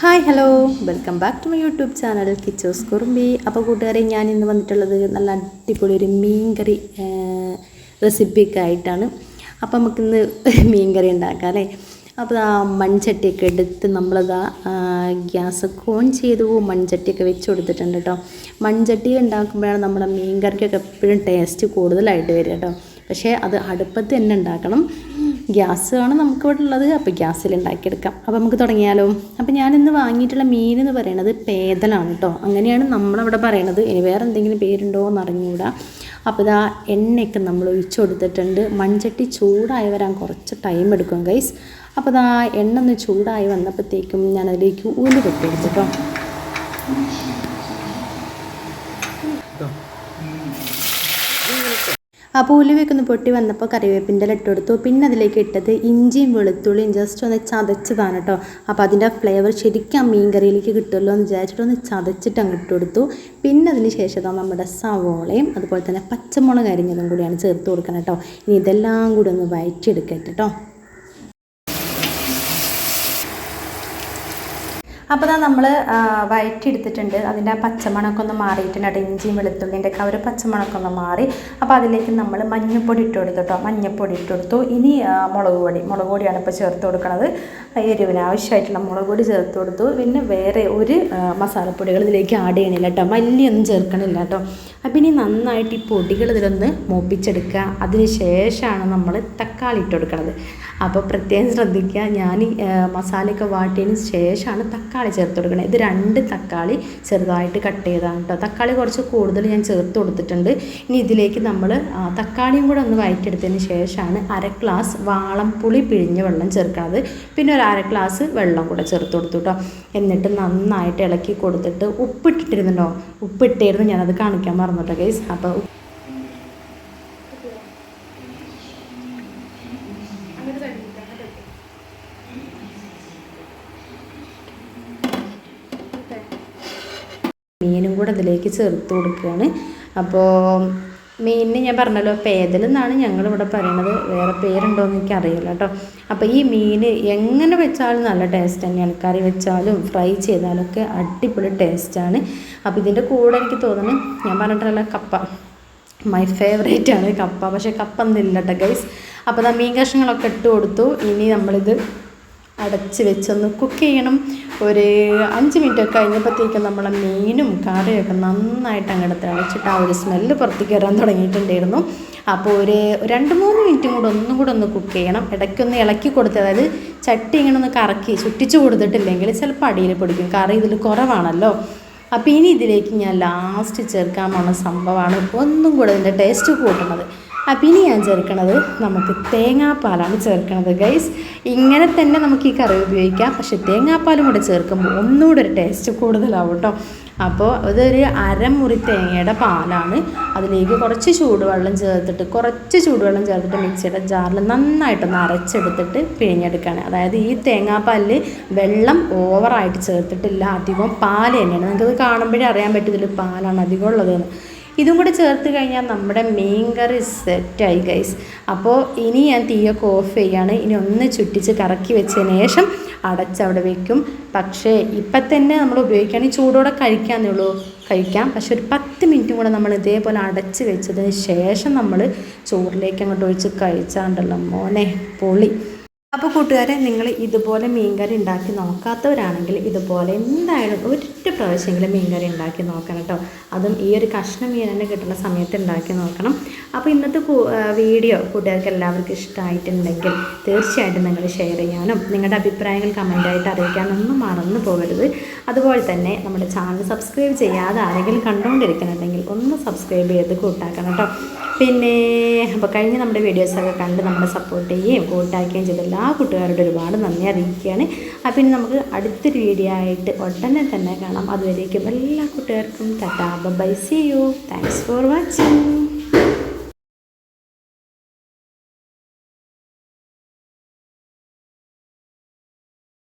Hi hello. Welcome back to my YouTube channel Kichos Kurumbi. അപ്പോൾ കൂട്ടുകാരെ ഞാൻ ഇന്ന് വന്നിട്ടുള്ളത് നല്ല അടിപൊളി ഒരു മീൻ കറി റെസിപ്പിയൊക്കെ ആയിട്ടാണ്. അപ്പോൾ നമുക്കിന്ന് മീൻ കറി ഉണ്ടാക്കാം അല്ലേ? അപ്പോൾ ആ മൺചട്ടിയൊക്കെ എടുത്ത് നമ്മളത് ഗ്യാസ് ഓൺ ചെയ്തു മൺചട്ടിയൊക്കെ വെച്ച് കൊടുത്തിട്ടുണ്ട് കേട്ടോ. മൺചട്ടി ഉണ്ടാക്കുമ്പോഴാണ് നമ്മുടെ മീൻ കറിക്കൊക്കെ എപ്പോഴും ടേസ്റ്റ് കൂടുതലായിട്ട് വരിക കേട്ടോ. പക്ഷേ അത് അടുപ്പത്ത് തന്നെ ഉണ്ടാക്കണം. ഗ്യാസ് ആണ് നമുക്ക് ഇവിടെ ഉള്ളത് അപ്പോൾ ഗ്യാസിൽ ഉണ്ടാക്കിയെടുക്കാം അപ്പോൾ നമുക്ക് തുടങ്ങിയാലോ. അപ്പോൾ ഞാനിന്ന് വാങ്ങിയിട്ടുള്ള മീൻ എന്ന് പറയുന്നത് പേതലാണ് കേട്ടോ അങ്ങനെയാണ് നമ്മളവിടെ പറയണത്. ഇനി വേറെ എന്തെങ്കിലും പേരുണ്ടോ എന്ന് അറിഞ്ഞുകൂടാ അപ്പോൾ ഇതാ എണ്ണയൊക്കെ നമ്മൾ ഒഴിച്ചു കൊടുത്തിട്ടുണ്ട്. മൺചട്ടി ചൂടായി വരാൻ കുറച്ച് ടൈം എടുക്കും ഗൈസ് അപ്പോൾ ഇതാ എണ്ണ ഒന്ന് ചൂടായി വന്നപ്പോഴത്തേക്കും ഞാനതിലേക്ക് ഉലുവ ഇട്ട് കൊടുത്തു കേട്ടോ അപ്പോൾ ഉലുവയൊക്കെ ഒന്ന് പൊട്ടി വന്നപ്പോൾ കറിവേപ്പിന്റെ ഇട്ട് കൊടുത്തു പിന്നെ അതിലേക്ക് ഇട്ടത് ഇഞ്ചിയും വെളുത്തുള്ളിയും ജസ്റ്റ് ഒന്ന് ചതച്ചതാണ് കേട്ടോ അപ്പോൾ അതിന്റെ ഫ്ലേവർ ശരിക്കും ആ മീൻ കറിയിലേക്ക് കിട്ടുമല്ലോ എന്ന് വിചാരിച്ചിട്ട് ഒന്ന് ചതച്ചിട്ട് അങ്ങ് ഇട്ട് കൊടുത്തു പിന്നെ അതിന് ശേഷം നമ്മുടെ സവോളയും അതുപോലെ തന്നെ പച്ചമുളക് അരിഞ്ഞതും കൂടിയാണ് ചേർത്ത് കൊടുക്കണം കേട്ടോ ഇനി ഇതെല്ലാം കൂടി ഒന്ന് വയറ്റിയെടുക്കട്ടെ കേട്ടോ അപ്പോൾ ഇതാ നമ്മൾ വയറ്റിയെടുത്തിട്ടുണ്ട് അതിന്റെ ആ പച്ചമണമൊക്കെ ഒന്ന് മാറിയിട്ടുണ്ട് ഇഞ്ചിയും വെളുത്തുള്ളിന്റെ ഒക്കെ ഒരു മാറി. അപ്പോൾ അതിലേക്ക് നമ്മൾ മഞ്ഞൾപ്പൊടി ഇട്ട് കൊടുത്തു കേട്ടോ. മഞ്ഞൾപ്പൊടി ഇട്ട് കൊടുത്തു. ഇനി മുളക് പൊടി. മുളക് പൊടിയാണ് ഇപ്പോൾ ചേർത്ത് കൊടുക്കുന്നത് എരിവിന് ആവശ്യമായിട്ടുള്ള മുളക് പൊടി ചേർത്ത് കൊടുത്തു. പിന്നെ വേറെ ഒരു മസാലപ്പൊടികൾ ഇതിലേക്ക് ആഡ് ചെയ്യണില്ല കേട്ടോ. മല്ലിയൊന്നും ചേർക്കണില്ല കേട്ടോ. അപ്പം ഇനി നന്നായിട്ട് ഈ പൊടികൾ ഇതിലൊന്ന് മൂപ്പിച്ചെടുക്കുക. അതിന് ശേഷമാണ് നമ്മൾ തക്കാളി ഇട്ട് കൊടുക്കുന്നത് അപ്പോൾ പ്രത്യേകം ശ്രദ്ധിക്കുക. ഞാൻ മസാലയൊക്കെ വാട്ടിയതിന് ശേഷമാണ് തക്കാളി ചേർത്ത് കൊടുക്കുന്നത് ഇത് രണ്ട് തക്കാളി ചെറുതായിട്ട് കട്ട് ചെയ്താണ് കേട്ടോ തക്കാളി കുറച്ച് കൂടുതൽ ഞാൻ ചേർത്ത് കൊടുത്തിട്ടുണ്ട്. ഇനി ഇതിലേക്ക് നമ്മൾ തക്കാളിയും കൂടെ ഒന്ന് വയറ്റെടുത്തതിന് ശേഷമാണ് അര ഗ്ലാസ് വാളം പുളി പിഴിഞ്ഞ വെള്ളം ചേർക്കുന്നത് പിന്നെ ഒരു അര ഗ്ലാസ് വെള്ളം കൂടെ ചേർത്ത് കൊടുത്തു കേട്ടോ എന്നിട്ട് നന്നായിട്ട് ഇളക്കി കൊടുത്തിട്ട് ഉപ്പിട്ടിട്ടിരുന്നുണ്ടോ ഉപ്പിട്ടായിരുന്നു ഞാനത് കാണിക്കാൻ മറന്നു. കേട്ടോ ഗൈസ് അപ്പോൾ മീനും കൂടെ അതിലേക്ക് ചേർത്ത് കൊടുക്കുകയാണ്. അപ്പോൾ മീനിന് ഞാൻ പറഞ്ഞല്ലോ പേതൽ എന്നാണ് ഞങ്ങളിവിടെ പറയണത്. വേറെ പേരുണ്ടോ എന്ന് എനിക്ക് അറിയില്ല കേട്ടോ. അപ്പോൾ ഈ മീൻ എങ്ങനെ വെച്ചാലും നല്ല ടേസ്റ്റ് തന്നെയാണ്. കറി വെച്ചാലും ഫ്രൈ ചെയ്താലും ഒക്കെ അടിപൊളി ടേസ്റ്റാണ് അപ്പോൾ ഇതിന്റെ കൂടെ എനിക്ക് തോന്നുന്നു ഞാൻ പറഞ്ഞിട്ടുള്ള കപ്പ. മൈ ഫേവറേറ്റ് ആണ് കപ്പ. പക്ഷേ കപ്പ ഒന്നുമില്ല കേട്ടോ ഗൈസ് അപ്പോൾ ആ മീൻ കഷ്ണങ്ങളൊക്കെ ഇട്ട് കൊടുത്തു. ഇനി നമ്മളിത് അടച്ച് വെച്ചൊന്ന് കുക്ക് ചെയ്യണം. ഒരു അഞ്ച് മിനിറ്റ് ഒക്കെ കഴിഞ്ഞപ്പോഴത്തേക്കും നമ്മളെ മീനും കറിയൊക്കെ നന്നായിട്ട് അങ്ങോട്ട് തിളച്ചിട്ട് ആ ഒരു സ്മെല്ല് പുറത്തേക്ക് വരാൻ തുടങ്ങിയിട്ടുണ്ടായിരുന്നു. അപ്പോൾ ഒരു രണ്ട് മൂന്ന് മിനിറ്റും കൂടെ ഒന്നും കൂടെ ഒന്ന് കുക്ക് ചെയ്യണം. ഇടയ്ക്കൊന്ന് ഇളക്കി കൊടുത്ത് അതായത് ചട്ടി ഇങ്ങനെ ഒന്ന് കറക്കി ചുറ്റിച്ച് കൊടുത്തിട്ടില്ലെങ്കിൽ ചിലപ്പോൾ അടിയിൽ പിടിക്കും. കറി ഇതിൽ കുറവാണല്ലോ. അപ്പോൾ ഇനി ഇതിലേക്ക് ഞാൻ ലാസ്റ്റ് ചേർക്കാൻ പോണ സംഭവമാണ് ഒന്നും കൂടെ ഇതിന്റെ ടേസ്റ്റ് കൂട്ടുന്നത് അപ്പം ഇനി ഞാൻ ചേർക്കണത് നമുക്ക് തേങ്ങാപ്പാലാണ് ചേർക്കണത് ഗൈസ് ഇങ്ങനെ തന്നെ നമുക്ക് ഈ കറി ഉപയോഗിക്കാം. പക്ഷേ തേങ്ങാപ്പാലും കൂടെ ചേർക്കുമ്പോൾ ഒന്നുകൂടെ ഒരു ടേസ്റ്റ് കൂടുതലാവും കേട്ടോ അപ്പോൾ ഇതൊരു അരമുറി തേങ്ങയുടെ പാലാണ്. അതിലേക്ക് കുറച്ച് ചൂടുവെള്ളം ചേർത്തിട്ട് കുറച്ച് ചൂടുവെള്ളം ചേർത്തിട്ട് മിക്സിയുടെ ജാറിൽ നന്നായിട്ടൊന്ന് അരച്ചെടുത്തിട്ട് പിഴിഞ്ഞെടുക്കുകയാണ് അതായത് ഈ തേങ്ങാപ്പാലിൽ വെള്ളം ഓവറായിട്ട് ചേർത്തിട്ടില്ല അധികം പാൽ തന്നെയാണ്. നിങ്ങൾക്കത് കാണുമ്പോഴേ അറിയാൻ പറ്റും പാലാണ് അധികം ഉള്ളതെന്ന് ഇതും കൂടെ ചേർത്ത് കഴിഞ്ഞാൽ നമ്മുടെ മീൻ കറി സെറ്റായി ഗൈസ് അപ്പോൾ ഇനി ഞാൻ തീയൊക്കെ ഓഫ് ചെയ്യാണ്. ഇനി ഒന്ന് ചുറ്റിച്ച് കറക്കി വെച്ചതിന് ശേഷം അടച്ചവിടെ വെക്കും. പക്ഷേ ഇപ്പം തന്നെ നമ്മൾ ഉപയോഗിക്കുകയാണെങ്കിൽ ചൂടോടെ കഴിക്കാന്നേ ഉള്ളൂ. കഴിക്കാം. പക്ഷെ ഒരു പത്ത് മിനിറ്റും കൂടെ നമ്മൾ ഇതേപോലെ അടച്ച് വെച്ചതിന് ശേഷം നമ്മൾ ചോറിലേക്ക് അങ്ങോട്ട് ഒഴിച്ച് കഴിച്ചാണ്ടല്ലോ മോനെ പൊളി. അപ്പോൾ കൂട്ടുകാരെ നിങ്ങൾ ഇതുപോലെ മീൻകറി ഉണ്ടാക്കി നോക്കാത്തവരാണെങ്കിൽ ഇതുപോലെ എന്തായാലും ഒരൊറ്റ പ്രാവശ്യമെങ്കിലും മീൻകറി ഉണ്ടാക്കി നോക്കണം കേട്ടോ. അതും ഈ ഒരു കഷ്ണം മീൻ തന്നെ കിട്ടുന്ന സമയത്ത് ഉണ്ടാക്കി നോക്കണം. അപ്പോൾ ഇന്നത്തെ വീഡിയോ കൂട്ടുകാർക്ക് എല്ലാവർക്കും ഇഷ്ടമായിട്ടുണ്ടെങ്കിൽ തീർച്ചയായിട്ടും നിങ്ങൾ ഷെയർ ചെയ്യാനും നിങ്ങളുടെ അഭിപ്രായങ്ങൾ കമന്റായിട്ട് അറിയിക്കാനൊന്നും മറന്നു പോകരുത്. അതുപോലെ തന്നെ നമ്മുടെ ചാനൽ സബ്സ്ക്രൈബ് ചെയ്യാതെ ആരെങ്കിലും കണ്ടുകൊണ്ടിരിക്കുന്നുണ്ടെങ്കിൽ ഒന്ന് സബ്സ്ക്രൈബ് ചെയ്ത് കൂട്ടാക്കണം കേട്ടോ. പിന്നെ അപ്പോൾ കഴിഞ്ഞ നമ്മുടെ വീഡിയോസൊക്കെ കണ്ട് നമ്മളെ സപ്പോർട്ട് ചെയ്യുകയും കൂട്ടാക്കുകയും ചെയ്ത എല്ലാ കൂട്ടുകാരോടും ഒരുപാട് നന്ദി അറിയിക്കുകയാണ്. അപ്പോൾ ഇനി നമുക്ക് അടുത്തൊരു വീഡിയോ ആയിട്ട് ഉടനെ തന്നെ കാണാം. അതുവരേക്കും എല്ലാ കൂട്ടുകാർക്കും tata bye see you thanks for watching